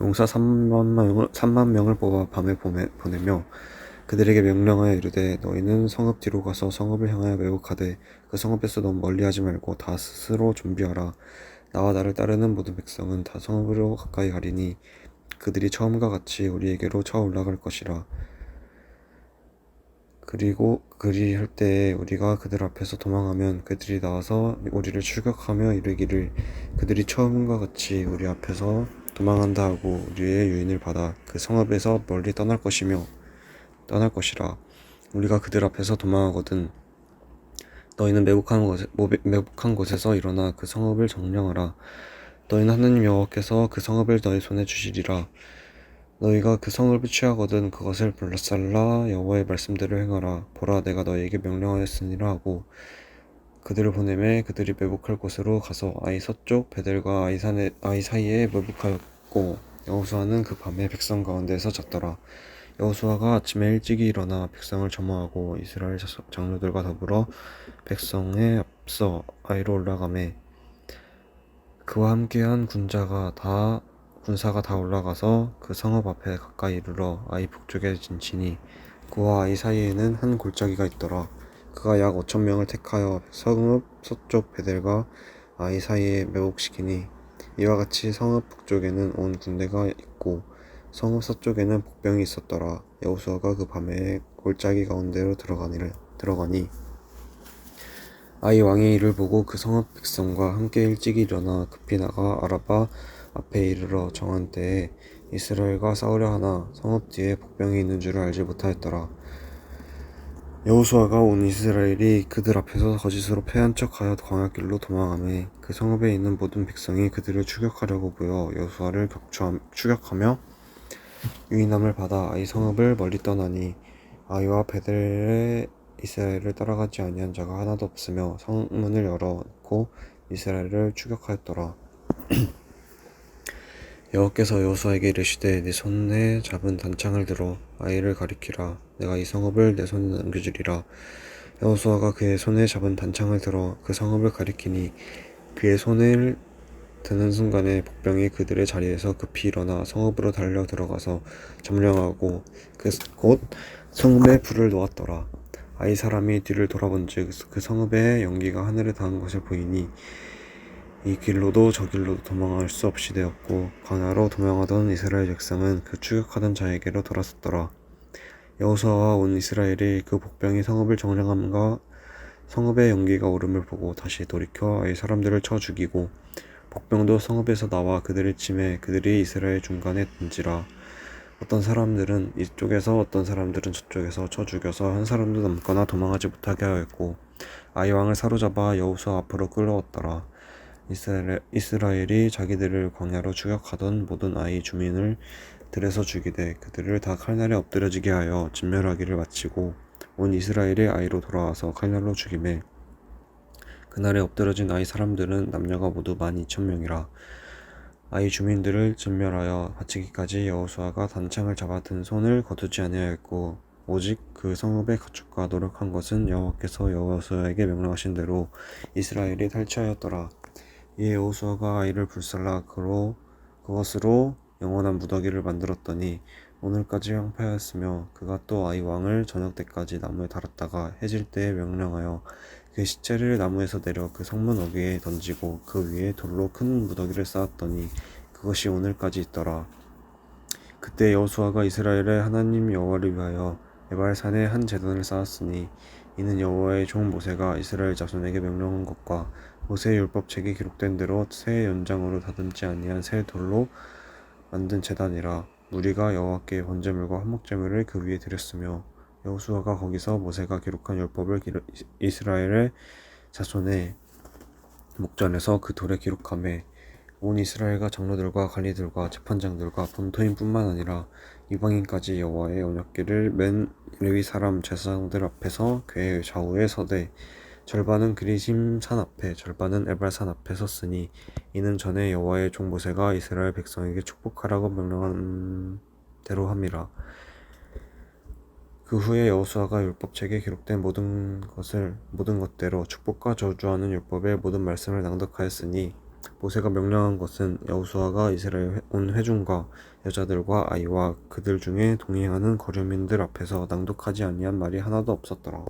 용사 3만 명을, 3만 명을 뽑아 밤에 보내, 보내며 그들에게 명령하여 이르되 너희는 성읍 뒤로 가서 성읍을 향하여 매복하되 그 성읍에서 너무 멀리하지 말고 다 스스로 준비하라. 나와 나를 따르는 모든 백성은 다 성읍으로 가까이 가리니 그들이 처음과 같이 우리에게로 쳐 올라갈 것이라. 그리고 그리 할 때에 우리가 그들 앞에서 도망하면 그들이 나와서 우리를 추격하며 이르기를 그들이 처음과 같이 우리 앞에서 도망한다 하고 우리의 유인을 받아 그 성읍에서 멀리 떠날 것이며 떠날 것이라. 우리가 그들 앞에서 도망하거든 너희는 매복한 곳 매복한 곳에서 일어나 그 성읍을 점령하라. 너희는 하나님 여호와께서 그 성읍을 너희 손에 주시리라. 너희가 그 성읍을 취하거든 그것을 불살라 여호와의 말씀대로 행하라. 보라 내가 너희에게 명령하였으니라 하고 그들을 보내매 그들이 매복할 곳으로 가서 아이 서쪽 베델과 아이 산에 아이 사이에 매복하였 고 여호수아는 그 밤에 백성 가운데서 잤더라 여호수아가 아침에 일찍이 일어나 백성을 점호하고 이스라엘 장로들과 더불어 백성에 앞서 아이로 올라가매 그와 함께한 군자가 다 군사가 다 올라가서 그 성읍 앞에 가까이 이르러 아이 북쪽에 진치니 그와 아이 사이에는 한 골짜기가 있더라. 그가 약 5천 명을 택하여 성읍 서쪽 베델과 아이 사이에 매복시키니 이와 같이 성읍 북쪽에는 온 군대가 있고 성읍 서쪽에는 복병이 있었더라. 여호수아가 그 밤에 골짜기 가운데로 들어가니 들어가니 아이 왕이 이를 보고 그 성읍 백성과 함께 일찍 일어나 급히 나가 아라바 앞에 이르러 정한 때에 이스라엘과 싸우려 하나 성읍 뒤에 복병이 있는 줄을 알지 못하였더라. 여호수아가 온 이스라엘이 그들 앞에서 거짓으로 패한 척하여 광야길로 도망하매 그 성읍에 있는 모든 백성이 그들을 추격하려고 보여 여호수아를 추격하며 유인함을 받아 아이 성읍을 멀리 떠나니 아이와 베델에 이스라엘을 따라가지 아니한 자가 하나도 없으며 성문을 열어 놓고 이스라엘을 추격하였더라. 여호께서 여호수아에게 이르시되 네 손에 잡은 단창을 들어 아이를 가리키라. 내가 이 성읍을 내 손에 넘겨주리라. 여호수아가 그의 손에 잡은 단창을 들어 그 성읍을 가리키니 그의 손을 드는 순간에 복병이 그들의 자리에서 급히 일어나 성읍으로 달려 들어가서 점령하고 그곧 성읍에 불을 놓았더라. 아이 사람이 뒤를 돌아본즉 그 성읍의 연기가 하늘에 닿은 것을 보이니 이 길로도 저 길로도 도망할 수 없이 되었고 광야로 도망하던 이스라엘 백성은 그 추격하던 자에게로 돌아섰더라. 여호수아와 온 이스라엘이 그 복병이 성읍을 정령함과 성읍의 연기가 오름을 보고 다시 돌이켜 이 사람들을 쳐 죽이고 복병도 성읍에서 나와 그들을 침해 그들이 이스라엘 중간에 든지라 어떤 사람들은 이쪽에서 어떤 사람들은 저쪽에서 쳐 죽여서 한 사람도 남거나 도망하지 못하게 하였고 아이 왕을 사로잡아 여호수아 앞으로 끌어왔더라. 이스라엘, 이스라엘 이 자기들을 광야로 추격하던 모든 아이 주민을 들에서 죽이되 그들을 다 칼날에 엎드려지게 하여 진멸하기를 마치고 온 이스라엘의 아이로 돌아와서 칼날로 죽임에 그날에 엎드려진 아이 사람들은 남녀가 모두 만 이천 명이라 아이 주민들을 진멸하여 바치기까지 여호수아가 단창을 잡아 든 손을 거두지 아니하였고 오직 그 성읍의 가축과 노력한 것은 여호와께서 여호수아에게 명령하신 대로 이스라엘이 탈취하였더라. 이에 여호수아가 아이를 불살라 그로 그것으로 영원한 무더기를 만들었더니 오늘까지 황폐하였으며 그가 또 아이 왕을 저녁 때까지 나무에 달았다가 해질 때에 명령하여 그 시체를 나무에서 내려 그 성문 어귀에 던지고 그 위에 돌로 큰 무더기를 쌓았더니 그것이 오늘까지 있더라. 그때 여호수아가 이스라엘의 하나님 여호와를 위하여 에발산에 한 제단을 쌓았으니 이는 여호와의 종 모세가 이스라엘 자손에게 명령한 것과 모세의 율법책에 기록된 대로 새 연장으로 다듬지 아니한 새 돌로 만든 제단이라 무리가 여호와께 번제물과 한목제물을 그 위에 드렸으며 여호수아가 거기서 모세가 기록한 율법을 이스라엘의 자손의 목전에서 그 돌에 기록함에 온 이스라엘과 장로들과 관리들과 재판장들과 본토인뿐만 아니라 이방인까지 여호와의 언약궤를 맨 레위 사람 제사장들 앞에서 궤의 좌우에 서되 절반은 그리심 산 앞에 절반은 에발 산 앞에 섰으니 이는 전에 여호와의 종 모세가 이스라엘 백성에게 축복하라고 명령한 대로 함이라. 그 후에 여호수아가 율법책에 기록된 모든 것을 모든 것대로 축복과 저주하는 율법의 모든 말씀을 낭독하였으니 모세가 명령한 것은 여호수아가 이스라엘 온 회중과 여자들과 아이와 그들 중에 동행하는 거류민들 앞에서 낭독하지 아니한 말이 하나도 없었더라